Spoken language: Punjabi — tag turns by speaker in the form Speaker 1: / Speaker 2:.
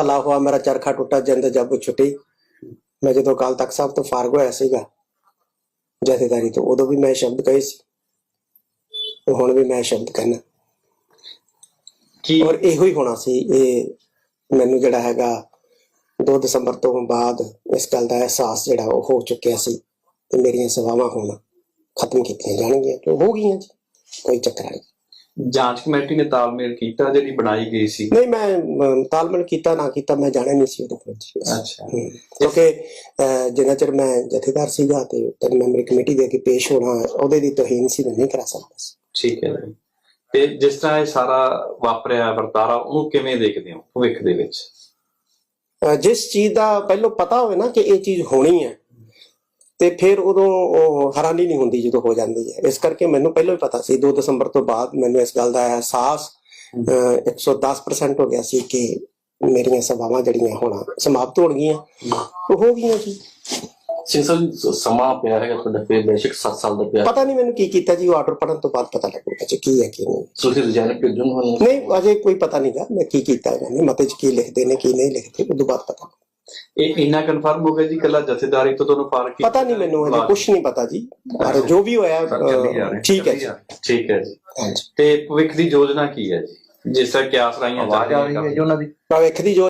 Speaker 1: ਭਲਾ ਹੋਆ ਮੇਰਾ ਚਰਖਾ ਟੁੱਟਾ ਜਿੰਦ ਜੱਬ ਛੁੱਟੀ। ਮੈਂ ਜਦੋਂ ਕਾਲ ਤੱਕ ਸਾਹਿਬ ਤੋਂ ਫਾਰਗ ਹੋਇਆ ਸੀਗਾ ਜਥੇਦਾਰੀ ਤੋਂ ਉਦੋਂ ਵੀ ਮੈਂ ਸ਼ਬਦ ਕਹੇ ਸੀ। ਤੇ ਹੁਣ ਵੀ ਮੈਂ ਸ਼ਬਦ ਕਹਿਣਾ
Speaker 2: ਕੀ?
Speaker 1: ਔਰ ਇਹੋ ਹੀ ਹੋਣਾ ਸੀ ਇਹ ਮੈਨੂੰ ਜਿਹੜਾ ਹੈਗਾ 2 ਦਸੰਬਰ ਤੋਂ ਬਾਅਦ ਇਸ ਗੱਲ ਦਾ ਅਹਿਸਾਸ ਜਿਹੜਾ ਉਹ ਹੋ ਚੁੱਕਿਆ ਸੀ ਤੇ ਮੇਰੀਆਂ ਸੇਵਾਵਾਂ ਹੁਣ ਖਤਮ ਕੀਤੀਆਂ ਜਾਣਗੀਆਂ ਤੇ ਹੋ ਗਈਆਂ ਜੀ ਕੋਈ ਚੱਕਰ ਨਹੀਂ।
Speaker 2: ਜਾਂਚ ਕਮੇਟੀ ਨੇ ਤਾਲਮੇਲ ਕੀਤਾ ਜਿਹੜੀ ਬਣਾਈ ਗਈ ਸੀ?
Speaker 1: ਨਹੀਂ ਮੈਂ ਤਾਲਮੇਲ ਕੀਤਾ ਨਾ ਕੀਤਾ ਮੈਂ ਜਾਣਿਆ ਨਹੀਂ ਸੀ ਉਹਦੇ ਜੀ।
Speaker 2: ਅੱਛਾ।
Speaker 1: ਕਿਉਂਕਿ ਜਿੰਨਾ ਚਿਰ ਮੈਂ ਜਥੇਦਾਰ ਸੀਗਾ ਤੇ ਤਿੰਨ ਮੈਂਬਰੀ ਕਮੇਟੀ ਦੇ ਅੱਗੇ ਪੇਸ਼ ਹੋਣਾ ਉਹਦੇ ਦੀ ਤੋਹੀਨ ਸੀ ਮੈਂ ਨਹੀਂ ਕਰਾ ਸਕਦਾ ਸੀ।
Speaker 2: ਠੀਕ ਹੈ ਤੇ ਜਿਸ ਤਰ੍ਹਾਂ ਇਹ ਸਾਰਾ ਵਾਪਰਿਆ ਵਰਤਾਰਾ ਉਹਨੂੰ ਕਿਵੇਂ ਦੇਖਦੇ ਹੋ ਭਵਿੱਖ ਦੇ ਵਿੱਚ?
Speaker 1: ਜਿਸ ਚੀਜ਼ ਦਾ ਪਹਿਲਾਂ ਪਤਾ ਹੋਵੇ ਨਾ ਕਿ ਇਹ ਚੀਜ਼ ਹੋਣੀ ਹੈ ਤੇ ਫਿਰ ਉਦੋਂ ਉਹ ਹੈਰਾਨੀ ਨਹੀਂ ਹੁੰਦੀ ਜਦੋਂ ਹੋ ਜਾਂਦੀ ਹੈ। ਇਸ ਕਰਕੇ ਮੈਨੂੰ ਪਹਿਲਾਂ ਹੀ ਪਤਾ ਸੀ 2 ਦਸੰਬਰ ਤੋਂ ਬਾਅਦ ਮੈਨੂੰ ਇਸ ਗੱਲ ਦਾ ਅਹਿਸਾਸ ਅਹ, 110% ਹੋ ਗਿਆ ਸੀ ਕਿ ਮੇਰੀਆਂ ਸਭਾਵਾਂ ਜਿਹੜੀਆਂ ਹੋਣਾ ਸਮਾਪਤ ਹੋਣ ਗਈਆਂ ਉਹ ਹੋ ਗਈਆਂ ਜੀ।
Speaker 3: ਸਿੰਘ ਸਾਹਿਬ ਸ- ਸਮਾਂ ਪਿਆ ਹੈਗਾ ਤੁਹਾਡਾ ਫਿਰ ਬੇਸ਼ੱਕ 7 ਸਾਲ ਦਾ ਪਿਆ।
Speaker 1: ਪਤਾ ਨਹੀਂ ਮੈਨੂੰ ਕੀ ਕੀਤਾ ਜੀ ਉਹ ਆਰਡਰ ਪੜਨ ਤੋਂ ਬਾਅਦ ਪਤਾ ਲੱਗੂਗਾ ਜੀ ਕੀ ਹੈ ਕੀ ਨਹੀਂ।
Speaker 3: ਤੁਸੀਂ ਰਿਜ਼ਾਈਨ ਭੇਜੋਗੇ ਹੁਣ?
Speaker 1: ਨਹੀਂ ਅਜੇ ਕੋਈ ਪਤਾ ਨਹੀਂਗਾ ਮੈਂ ਕੀ ਕੀਤਾ ਇਹਨਾਂ ਨੇ ਮਤੇ 'ਚ ਕੀ ਲਿਖਦੇ ਨੇ ਕੀ ਨਹੀਂ ਲਿਖਦੇ ਉਦੋਂ ਬਾਅਦ ਪਤਾ
Speaker 2: ਇਹ ਇੰਨਾ ਕਨਫਰਮ ਹੋ ਗਿਆ ਜੀ ਕੱਲਾ ਜਥੇਦਾਰੀ ਤੋਂ ਤੁਹਾਨੂੰ ਫ਼ਰਕ ਕੀ
Speaker 1: ਪਤਾ ਨਹੀਂ ਮੈਨੂੰ ਅਜੇ ਕੁਝ ਨਹੀਂ ਪਤਾ ਜੀ। ਪਰ ਜੋ ਵੀ ਹੋਇਆ ਠੀਕ ਹੈ ਜੀ
Speaker 2: ਠੀਕ ਹੈ ਜੀ।
Speaker 1: ਹਾਂਜੀ।
Speaker 2: ਤੇ ਭਵਿੱਖ ਦੀ ਯੋਜਨਾ ਕੀ ਹੈ ਜੀ? ਜਿਸ ਤਰ੍ਹਾਂ ਕਿਆਸ ਰਾਈਆਂ
Speaker 3: ਆਵਾਜ਼ ਆ ਰਹੀ ਹੈ ਜੀ ਉਹਨਾਂ ਦੀ।
Speaker 1: ਭਵਿੱਖ ਦੀ ਜੋ